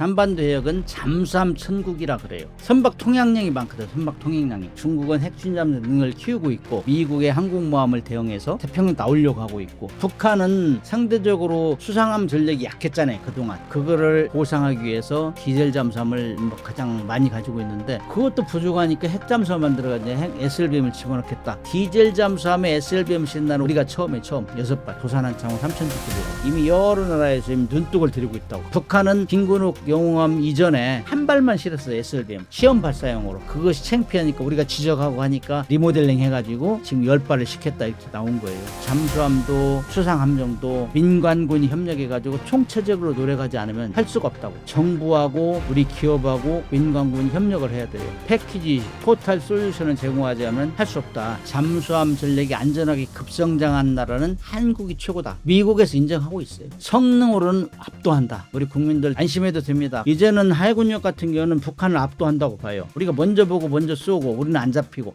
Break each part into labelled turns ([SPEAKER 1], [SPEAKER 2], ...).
[SPEAKER 1] 한반도 해역은 잠수함 천국이라 그래요. 선박 통행량이 많거든. 선박 통행량이. 중국은 핵진잠 등을 키우고 있고 미국의 항공모함을 대응해서 태평양 나오려고 하고 있고 북한은 상대적으로 수상함 전력이 약했잖아요. 그동안. 그거를 보상하기 위해서 디젤 잠수함을 뭐 가장 많이 가지고 있는데 그것도 부족하니까 핵 잠수함 만 들어가지고 핵 SLBM을 집어넣겠다. 디젤 잠수함에 SLBM 신다는 우리가 처음에 처음 여섯 발 도산한 창호 3천 척 이미 여러 나라에서 이미 눈독을 들이고 있다고. 북한은 빈군옥 영웅함 이전에 한 발만 실었어요 SLBM 시험 발사용으로. 그것이 창피하니까 우리가 지적하고 하니까 리모델링 해가지고 지금 열 발을 시켰다 이렇게 나온 거예요. 잠수함도 수상함정도 민관군이 협력해가지고 총체적으로 노력하지 않으면 할 수가 없다고. 정부하고 우리 기업하고 민관군이 협력을 해야 돼요. 패키지 포탈 솔루션을 제공하지 않으면 할 수 없다. 잠수함 전력이 안전하게 급성장한 나라는 한국이 최고다. 미국에서 인정하고 있어요. 성능으로는 압도한다. 우리 국민들 안심해도 됩니다. 이제는 해군력 같은 경우는 북한을 압도한다고 봐요 우리가 먼저 보고 먼저 쏘고 우리는 안 잡히고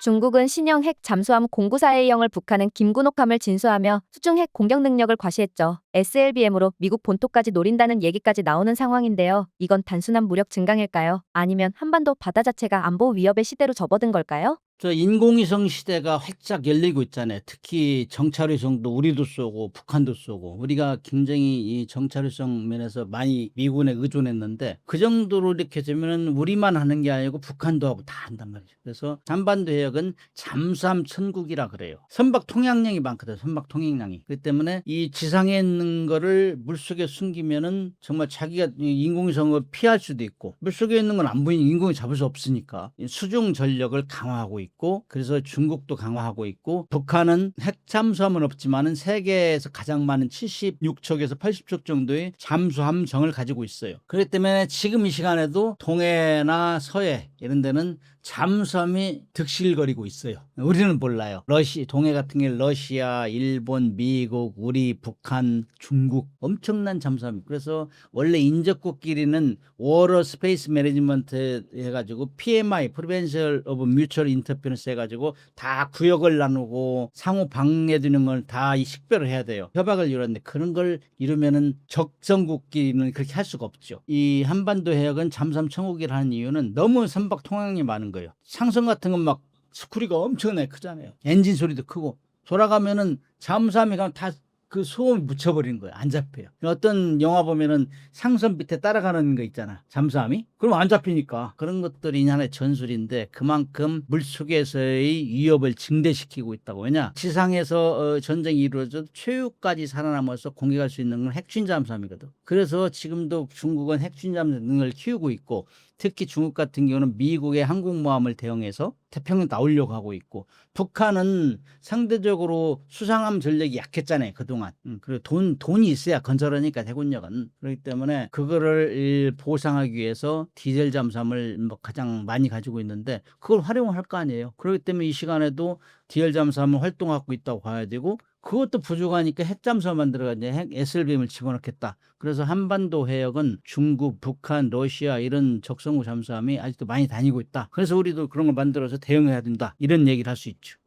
[SPEAKER 2] 중국은 신형 핵 잠수함 공구사 A형을 북한은 김군옥함을 진수하며 수중 핵 공격 능력을 과시했죠. SLBM으로 미국 본토까지 노린다는 얘기까지 나오는 상황인데요. 이건 단순한 무력 증강일까요? 아니면 한반도 바다 자체가 안보 위협의 시대로 접어든 걸까요?
[SPEAKER 1] 저 인공위성 시대가 활짝 열리고 있잖아요. 특히 정찰위성도 우리도 쏘고 북한도 쏘고 우리가 굉장히 이 정찰위성 면에서 많이 미군에 의존했는데 그 정도로 이렇게 되면은 우리만 하는 게 아니고 북한도 하고 다 한단 말이죠. 그래서 한반도 해역은 잠수함 천국이라 그래요. 선박 통행량이 많거든. 선박 통행량이. 그 때문에 이 지상에 있는 거를 물속에 숨기면은 정말 자기가 이 인공위성을 피할 수도 있고 물속에 있는 건 안 보이니 인공이 잡을 수 없으니까 이 수중 전력을 강화하고 있고 그래서 중국도 강화하고 있고 북한은 핵 잠수함은 없지만은 세계에서 가장 많은 76척에서 80척 정도의 잠수함정을 가지고 있어요. 그렇기 때문에 지금 이 시간에도 동해나 서해 이런 데는 잠수함이 득실거리고 있어요. 우리는 몰라요. 러시 동해 같은 경우 러시아, 일본, 미국, 우리, 북한, 중국 엄청난 잠수함이. 그래서 원래 인접국끼리는 워러 스페이스 매니지먼트 해가지고 PMI (Prevention of Mutual Interference) 해가지고 다 구역을 나누고 상호 방해되는 걸 다 식별을 해야 돼요. 협약을 이루었는데 그런 걸 이루면은 적성국끼리는 그렇게 할 수가 없죠. 이 한반도 해역은 잠수함 천국이라는 이유는 너무 선박 통행이 많은 거예요. 상선 같은 건 막 스크류가 엄청나게 크잖아요. 엔진 소리도 크고 돌아가면은 잠수함이 가면 다 그 소음이 묻혀버리는 거예요. 안 잡혀요. 어떤 영화 보면은 상선 밑에 따라가는 거 있잖아. 잠수함이. 그럼 안 잡히니까. 그런 것들이 하나의 전술인데 그만큼 물속에서의 위협을 증대시키고 있다고. 왜냐? 지상에서 어, 전쟁이 이루어져도 최후까지 살아남아서 공격할 수 있는 건 핵추진 잠수함이거든. 그래서 지금도 중국은 핵추진 잠수함 등을 키우고 있고 특히 중국 같은 경우는 미국의 항공모함을 대응해서 태평양 나오려고 하고 있고 북한은 상대적으로 수상함 전력이 약했잖아요 그동안 음, 그리고 돈 돈이 있어야 건설하니까 해군력은 그렇기 때문에 그거를 일 보상하기 위해서 디젤 잠수함을 뭐 가장 많이 가지고 있는데 그걸 활용할 거 아니에요 그렇기 때문에 이 시간에도 디젤 잠수함을 활동하고 있다고 봐야 되고 그것도 부족하니까 핵 잠수함 만들어가지고 핵 SLBM을 집어넣겠다. 그래서 한반도 해역은 중국, 북한, 러시아 이런 적성우 잠수함이 아직도 많이 다니고 있다. 그래서 우리도 그런 걸 만들어서 대응해야 된다. 이런 얘기를 할 수 있죠.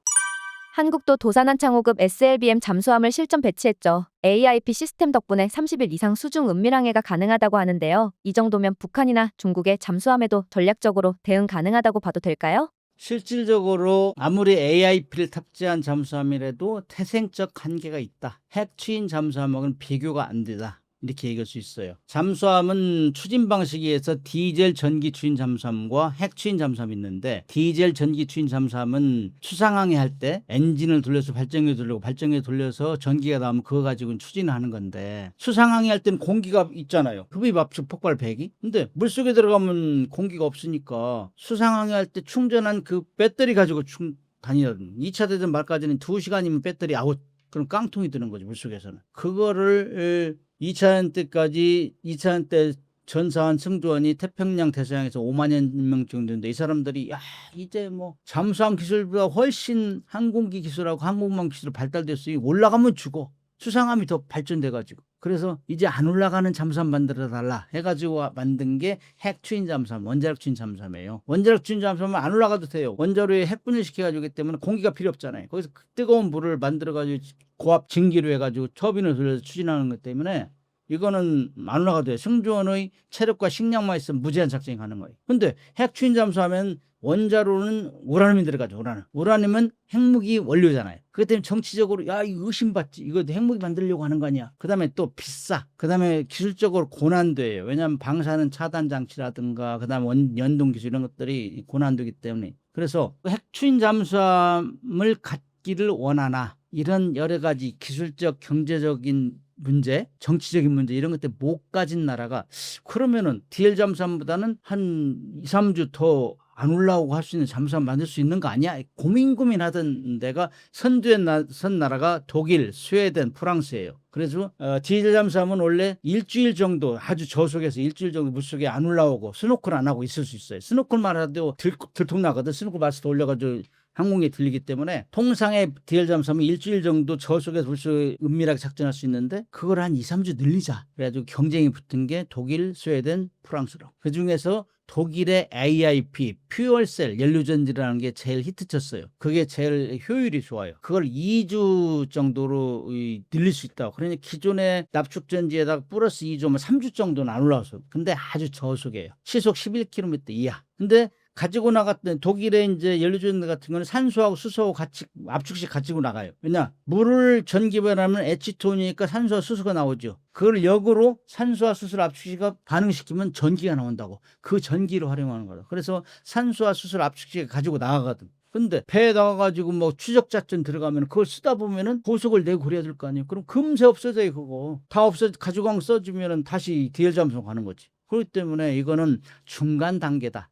[SPEAKER 2] 한국도 도산한 창호급 SLBM 잠수함을 실전 배치했죠. AIP 시스템 덕분에 30일 이상 수중 은밀항해가 가능하다고 하는데요. 이 정도면 북한이나 중국의 잠수함에도 전략적으로 대응 가능하다고 봐도 될까요?
[SPEAKER 1] 실질적으로 아무리 AIP를 탑재한 잠수함이라도 태생적 한계가 있다. 핵 추인 잠수함하고는 비교가 안 되다. 이렇게 얘기할 수 있어요. 잠수함은 추진 방식에서 디젤 전기 추인 잠수함과 핵 추인 잠수함이 있는데 디젤 전기 추인 잠수함은 수상항해 할 때 엔진을 돌려서 발전기 돌리고 발전기 돌려서 전기가 나오면 그거 가지고 추진을 하는 건데 수상항해 할 때는 공기가 있잖아요. 흡입 압축 폭발 배기. 근데 물속에 들어가면 공기가 없으니까 수상항해 할 때 충전한 그 배터리 가지고 충 다니거든. 2차 대전 말까지는 2시간이면 배터리 아웃. 그럼 깡통이 드는 거죠 물속에서는 그거를 2차전 때까지 2차전 때 전사한 승조원이 태평양 대서양에서 5만여 명 정도인데 이 사람들이 야 이제 뭐 잠수함 기술보다 훨씬 항공기 기술하고 항공모함 기술 발달됐으니 올라가면 죽어. 수상함이 더 발전돼 가지고 그래서 이제 안 올라가는 잠수함 만들어 달라 해가지고 만든 게 핵추인 잠수함, 원자력 추인 잠수함이에요. 원자력 추인 잠수함은 안 올라가도 돼요. 원자로에 핵분열 시켜가지고 하기 때문에 공기가 필요 없잖아요. 거기서 그 뜨거운 물을 만들어가지고 고압 증기로 해가지고 터빈을 돌려서 추진하는 것 때문에 이거는 안 올라가도 돼요. 승조원의 체력과 식량만 있으면 무제한 작전이 가는 거예요. 근데 핵추인 잠수하면 원자로는 우라늄이 들어가죠. 우라늄. 우라늄은 핵무기 원료잖아요. 그렇기 때문에 정치적으로 야 이거 의심받지. 이거 핵무기 만들려고 하는 거 아니야. 그 다음에 또 비싸. 그 다음에 기술적으로 고난도예요. 왜냐하면 방사능 차단 장치라든가 그 다음에 원, 연동 기술 이런 것들이 고난도이기 때문에. 그래서 핵추인 잠수함을 갖기를 원하나 이런 여러 가지 기술적 경제적인 문제, 정치적인 문제 이런 것들 못 가진 나라가 그러면은 DL 잠수함보다는 한 2, 3주 더 안 올라오고 할 수 있는 잠수함 만들 수 있는 거 아니야? 고민 고민하던 데가 선두에 나, 선 나라가 독일, 스웨덴, 프랑스예요. 그래서 어, 디젤 잠수함은 원래 일주일 정도 아주 저속에서 일주일 정도 물속에 안 올라오고 스노클 안 하고 있을 수 있어요. 스노클만 해도 들, 들통나거든. 스노클 마스터 올려가지고 항공에 들리기 때문에 통상의 디엘 잠수함은 일주일 정도 저속에서 물속에 은밀하게 작전할 수 있는데 그걸 한 2, 3주 늘리자. 그래가지고 경쟁이 붙은 게 독일, 스웨덴, 프랑스로. 그 중에서 독일의 AIP, 퓨얼셀 연료전지라는 게 제일 히트쳤어요. 그게 제일 효율이 좋아요. 그걸 2주 정도로 이, 늘릴 수 있다고. 그러니 기존의 납축전지에다가 플러스 2주면 3주 정도는 안 올라와서. 근데 아주 저속이에요. 시속 11km 이하. 근데 가지고 나갔던 독일의 이제 연료전지 같은 거는 산소하고 수소하고 같이 압축식 가지고 나가요. 왜냐 물을 전기변하면 에치톤이니까 산소와 수소가 나오죠. 그걸 역으로 산소와 수소를 압축시가 반응시키면 전기가 나온다고. 그 전기를 활용하는 거다. 그래서 산소와 수소를 압축시가 가지고 나가거든. 근데 배에 나가가지고 뭐 추적 작전 들어가면 그걸 쓰다 보면은 보석을 내고 그래야 될 거 아니에요. 그럼 금세 없어져요 그거. 다 없어 가지고 강 써주면은 다시 디엘 잠수함 가는 거지. 그렇기 때문에 이거는 중간 단계다.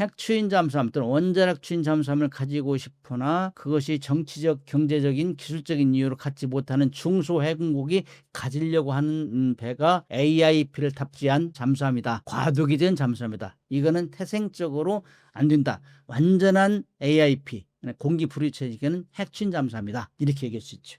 [SPEAKER 1] 핵추인 잠수함 또는 원자력 추인 잠수함을 가지고 싶으나 그것이 정치적, 경제적인, 기술적인 이유로 갖지 못하는 중소 해군국이 가지려고 하는 음, 배가 AIP를 탑재한 잠수함이다. 과도기 된 잠수함이다. 이거는 태생적으로 안 된다. 완전한 AIP, 공기 불이체지기는 핵추인 잠수함이다. 이렇게 얘기할 수 있죠.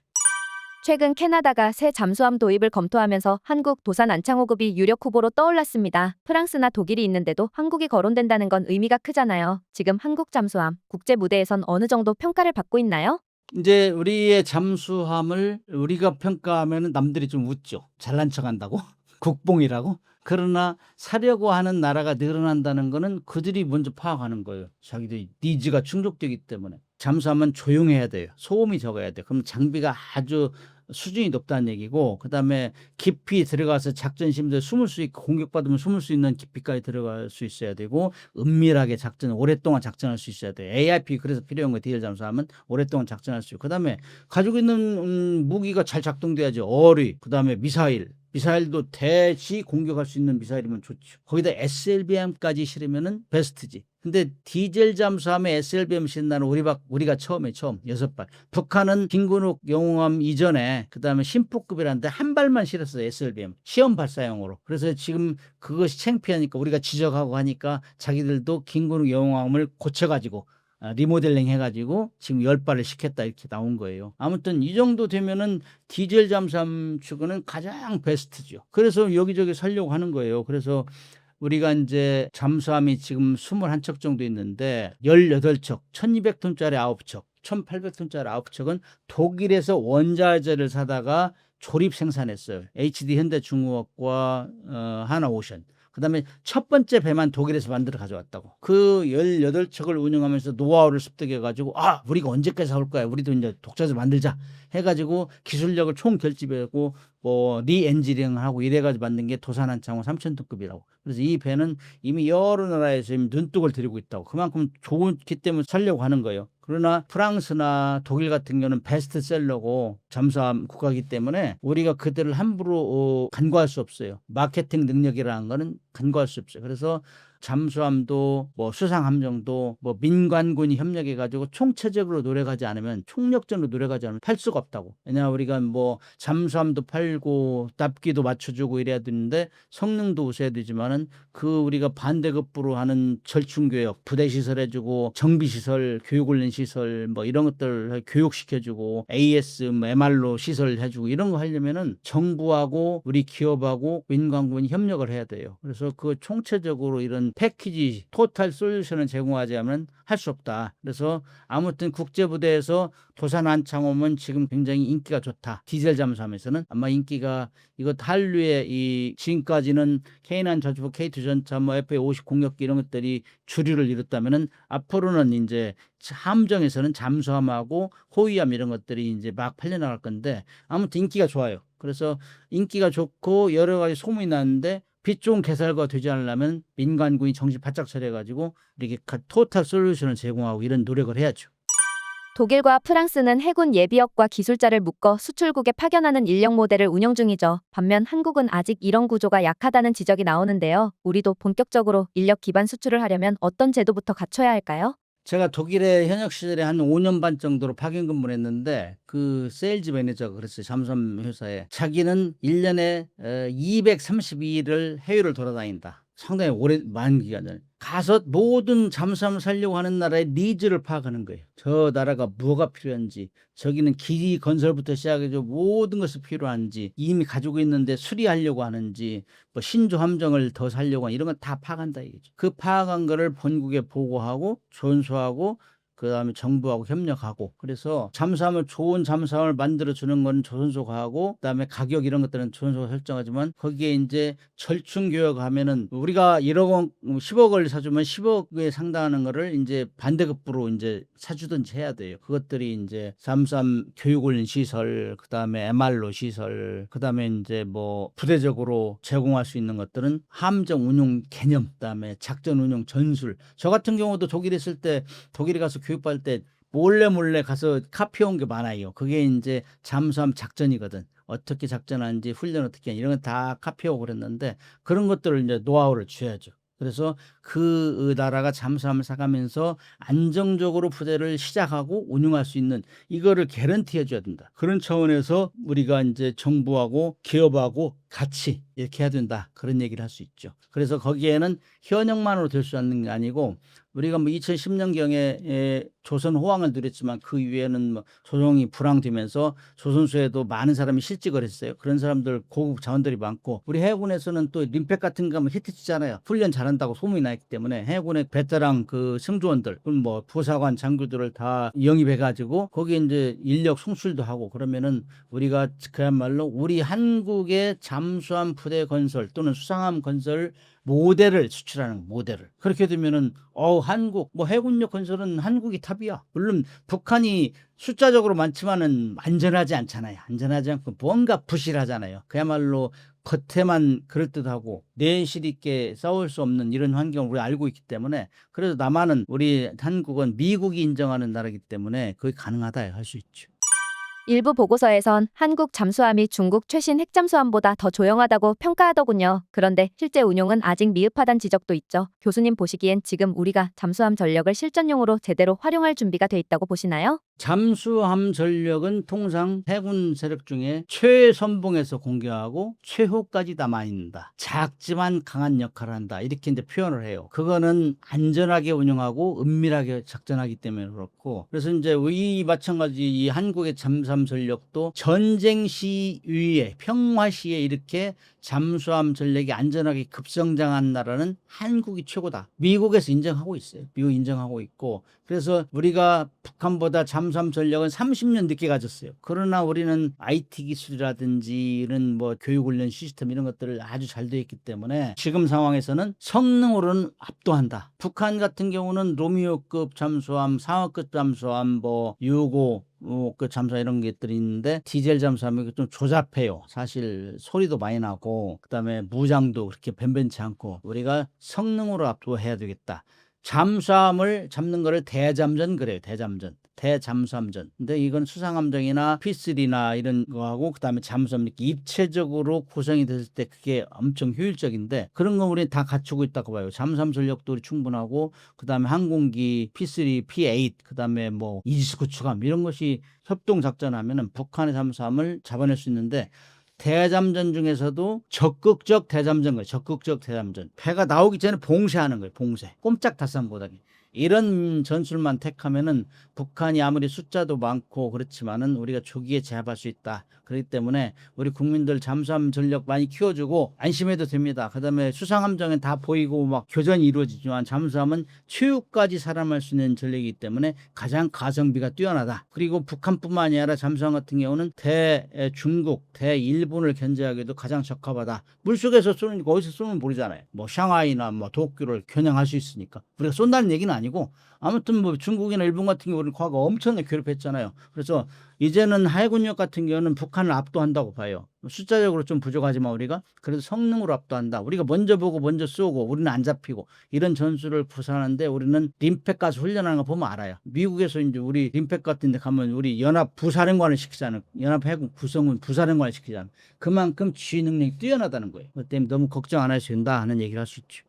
[SPEAKER 2] 최근 캐나다가 새 잠수함 도입을 검토하면서 한국 도산 안창호급이 유력 후보로 떠올랐습니다. 프랑스나 독일이 있는데도 한국이 거론된다는 건 의미가 크잖아요. 지금 한국 잠수함 국제 무대에선 어느 정도 평가를 받고 있나요?
[SPEAKER 1] 이제 우리의 잠수함을 우리가 평가하면 남들이 좀 웃죠. 잘난 척한다고 국뽕이라고. 그러나 사려고 하는 나라가 늘어난다는 거는 그들이 먼저 파악하는 거예요. 자기들 니즈가 충족되기 때문에 잠수함은 조용해야 돼요. 소음이 적어야 돼. 그럼 장비가 아주 수준이 높다는 얘기고 그다음에 깊이 들어가서 작전심들 숨을 수 있고 공격받으면 숨을 수 있는 깊이까지 들어갈 수 있어야 되고 은밀하게 작전 오랫동안 작전할 수 있어야 돼. AIP 그래서 필요한 거 디젤 잠수함은 오랫동안 작전할 수 있고 그다음에 가지고 있는 음, 무기가 잘 작동돼야지 어리 그다음에 미사일 미사일도 대시 공격할 수 있는 미사일이면 좋죠. 거기다 SLBM까지 실으면은 베스트지. 근데 디젤 잠수함에 SLBM 실나는 우리 박 우리가 처음에 처음 여섯 발. 북한은 김근욱 영웅함 이전에 그다음에 심포급이라는데 한 발만 실었어요 SLBM 시험 발사용으로. 그래서 지금 그것이 창피하니까 우리가 지적하고 하니까 자기들도 김근욱 영웅함을 고쳐가지고 아, 리모델링 해가지고 지금 열 발을 시켰다 이렇게 나온 거예요. 아무튼 이 정도 되면은 디젤 잠수함 측은 가장 베스트죠. 그래서 여기저기 살려고 하는 거예요. 그래서 우리가 이제 잠수함이 지금 21척 정도 있는데 18척, 1200톤짜리 9척, 1800톤짜리 9척은 독일에서 원자재를 사다가 조립 생산했어요. HD 현대중공업과 어, 하나오션. 그다음에 첫 번째 배만 독일에서 만들어 가져왔다고. 그 18척을 운영하면서 노하우를 습득해 가지고 아, 우리가 언제까지 사올 거야. 우리도 이제 독자재 만들자 해 가지고 기술력을 총 결집하고 뭐 리엔지닝을 하고 이래 가지고 만든 게 도산 한창호 3000톤급이라고. 그래서 이 배는 이미 여러 나라에서 이미 눈독을 들이고 있다고. 그만큼 좋기 때문에 살려고 하는 거예요. 그러나 프랑스나 독일 같은 경우는 베스트셀러고 잠수함 국가이기 때문에 우리가 그들을 함부로 어, 간과할 수 없어요. 마케팅 능력이라는 거는 간과할 수 없어요. 그래서 잠수함도 뭐 수상함정도 뭐 민관군이 협력해 가지고 총체적으로 노력하지 않으면 총력전으로 노력하지 않으면 팔 수가 없다고. 왜냐 우리가 뭐 잠수함도 팔고 납기도 맞춰주고 이래야 되는데 성능도 우수해야 되지만은 그 우리가 반대급부로 하는 절충교육 부대 시설 해주고 정비 시설 교육 훈련 시설 뭐 이런 것들 교육시켜주고 AS 뭐 MR로 시설 해주고 이런 거 하려면은 정부하고 우리 기업하고 민관군이 협력을 해야 돼요. 그래서 그 총체적으로 이런 패키지 토탈 솔루션을 제공하지 않으면 할 수 없다. 그래서 아무튼 국제부대에서 도산 한창호면 지금 굉장히 인기가 좋다. 디젤 잠수함에서는 아마 인기가 이거 한류의 이 지금까지는 K9 저주부 K2 전차 뭐 FA50 공격기 이런 것들이 주류를 이뤘다면은 앞으로는 이제 함정에서는 잠수함하고 호위함 이런 것들이 이제 막 팔려나갈 건데 아무튼 인기가 좋아요. 그래서 인기가 좋고 여러 가지 소문이 나는데 빛 좋은 개설과 되지 않으려면 민간군이 정신 바짝 차려가지고 이렇게 가- 토탈 솔루션을 제공하고 이런 노력을 해야죠.
[SPEAKER 2] 독일과 프랑스는 해군 예비역과 기술자를 묶어 수출국에 파견하는 인력 모델을 운영 중이죠. 반면 한국은 아직 이런 구조가 약하다는 지적이 나오는데요. 우리도 본격적으로 인력 기반 수출을 하려면 어떤 제도부터 갖춰야 할까요?
[SPEAKER 1] 제가 독일에 현역 시절에 한 5년 반 정도로 파견 근무를 했는데 그 세일즈 매니저가 그랬어요. 잠수함 회사에. 자기는 1년에 232일을 해외를 돌아다닌다. 상당히 많은 기간을 가서 모든 잠수함을 살려고 하는 나라의 니즈를 파악하는 거예요. 저 나라가 뭐가 필요한지, 저기는 기지 건설부터 시작해서 모든 것이 필요한지, 이미 가지고 있는데 수리하려고 하는지, 뭐 신조 함정을 더 살려고 하는 이런 건 다 파악한다 이거죠. 그 파악한 거를 본국에 보고하고 전수하고 그 다음에 정부하고 협력하고 그래서 잠수함을 좋은 잠수함을 만들어 주는 건 조선소가 하고 그다음에 가격 이런 것들은 조선소가 설정하지만 거기에 이제 절충 교역하면은 우리가 1억 원 10억을 사주면 10억에 상당하는 거를 이제 반대급부로 이제 사주든지 해야 돼요. 그것들이 이제 잠수함 교육훈련 시설 그다음에 MR로 시설 그다음에 이제 뭐 부대적으로 제공할 수 있는 것들은 함정 운용 개념 그다음에 작전 운용 전술 저 같은 경우도 독일에 있을 때 독일에 가서 교육 받을 때 몰래 몰래 가서 카피해 온게 많아요. 그게 이제 잠수함 작전이거든. 어떻게 작전하는지 훈련 어떻게 하는지 이런 거 다 카피해 오고 그랬는데 그런 것들을 이제 노하우를 줘야죠. 그래서 그 나라가 잠수함을 사가면서 안정적으로 부대를 시작하고 운영할 수 있는 이거를 개런티 해줘야 된다. 그런 차원에서 우리가 이제 정부하고 기업하고 같이 이렇게 해야 된다. 그런 얘기를 할 수 있죠. 그래서 거기에는 현역만으로 될 수 있는 게 아니고 우리가 뭐 2010년경에 조선 호황을 누렸지만 그 이후에는 뭐 조정이 불황되면서 조선소에도 많은 사람이 실직을 했어요. 그런 사람들 고급 자원들이 많고 우리 해군에서는 또 림팩 같은 거 하면 히트치잖아요. 훈련 잘한다고 소문이 나기 때문에 해군의 베테랑 그 승조원들 뭐 부사관 장교들을 다 영입해 가지고 거기에 이제 인력 송출도 하고 그러면은 우리가 그야말로 우리 한국의 잠수함 부대 건설 또는 수상함 건설 모델을 수출하는 모델을. 그렇게 되면은 어 한국 뭐 해군력 건설은 한국이 탑이야. 물론 북한이 숫자적으로 많지만은 안전하지 않잖아요. 안전하지 않고 뭔가 부실하잖아요. 그야말로 겉에만 그럴듯하고 내실 있게 싸울 수 없는 이런 환경을 우리 알고 있기 때문에 그래서 남한은 우리 한국은 미국이 인정하는 나라이기 때문에 그게 가능하다 할 수 있죠.
[SPEAKER 2] 일부 보고서에선 한국 잠수함이 중국 최신 핵잠수함보다 더 조용하다고 평가하더군요. 그런데 실제 운용은 아직 미흡하단 지적도 있죠. 교수님 보시기엔 지금 우리가 잠수함 전력을 실전용으로 제대로 활용할 준비가 돼 있다고 보시나요?
[SPEAKER 1] 잠수함 전력은 통상 해군 세력 중에 최선봉에서 공격하고 최후까지 남아 있는다. 작지만 강한 역할을 한다. 이렇게 이제 표현을 해요. 그거는 안전하게 운영하고 은밀하게 작전하기 때문에 그렇고 그래서 이제 이 마찬가지 이 한국의 잠수함 전력도 전쟁 시 위에 평화 시에 이렇게 잠수함 전력이 안전하게 급성장한 나라는 한국이 최고다. 미국에서 인정하고 있어요. 미국 인정하고 있고 그래서 우리가 북한보다 잠수함 전력은 30년 늦게 가졌어요. 그러나 우리는 IT 기술이라든지 이런 뭐 교육 훈련 시스템 이런 것들을 아주 잘 되어 있기 때문에 지금 상황에서는 성능으로는 압도한다. 북한 같은 경우는 로미오급 잠수함, 상어급 잠수함, 뭐 유고 어, 그 잠수함 이런 것들이 있는데 디젤 잠수함이 좀 조잡해요. 사실 소리도 많이 나고 그다음에 무장도 그렇게 변변치 않고 우리가 성능으로 압도해야 되겠다. 잠수함을 잡는 거를 대잠전 그래요. 대잠전. 대잠수함전. 근데 이건 수상함정이나 P3나 이런 거하고 그다음에 잠수함 이렇게 입체적으로 구성이 됐을 때 그게 엄청 효율적인데 그런 거 우리 다 갖추고 있다고 봐요. 잠수함 전력도 충분하고 그다음에 항공기 P3, P8 그다음에 뭐 이지스 구축함 이런 것이 협동 작전하면은 북한의 잠수함을 잡아낼 수 있는데 대잠전 중에서도 적극적 대잠전 거예요. 적극적 대잠전. 배가 나오기 전에 봉쇄하는 거예요. 봉쇄. 꼼짝 못하게. 이런 전술만 택하면은 북한이 아무리 숫자도 많고 그렇지만은 우리가 조기에 제압할 수 있다. 그렇기 때문에 우리 국민들 잠수함 전력 많이 키워주고 안심해도 됩니다. 그다음에 수상함정은 다 보이고 막 교전이 이루어지지만 잠수함은 최후까지 살아남을 수 있는 전력이기 때문에 가장 가성비가 뛰어나다. 그리고 북한뿐만이 아니라 잠수함 같은 경우는 대 중국, 대 일본을 견제하기도 가장 적합하다. 물속에서 쏘는 거 어디서 쏘면 모르잖아요. 뭐 샹하이나 뭐 도쿄를 겨냥할 수 있으니까 우리가 쏜다는 얘기는 아니고 아무튼 뭐 중국이나 일본 같은 경우 는 과거 엄청나게 괴롭혔잖아요. 그래서 이제는 해군력 같은 경우는 북한을 압도한다고 봐요. 숫자적으로 좀 부족하지만 우리가 그래도 성능으로 압도한다. 우리가 먼저 보고 먼저 쏘고 우리는 안 잡히고 이런 전술을 구사하는데 우리는 림팩 가서 훈련하는 거 보면 알아요. 미국에서 이제 우리 림팩 같은 데 가면 우리 연합 부사령관을 시키잖아요. 연합 해군 구성은 부사령관을 시키잖아요. 그만큼 지휘 능력이 뛰어나다는 거예요. 그 때문에 너무 걱정 안 하셔도 된다 하는 얘기를 할 수 있죠.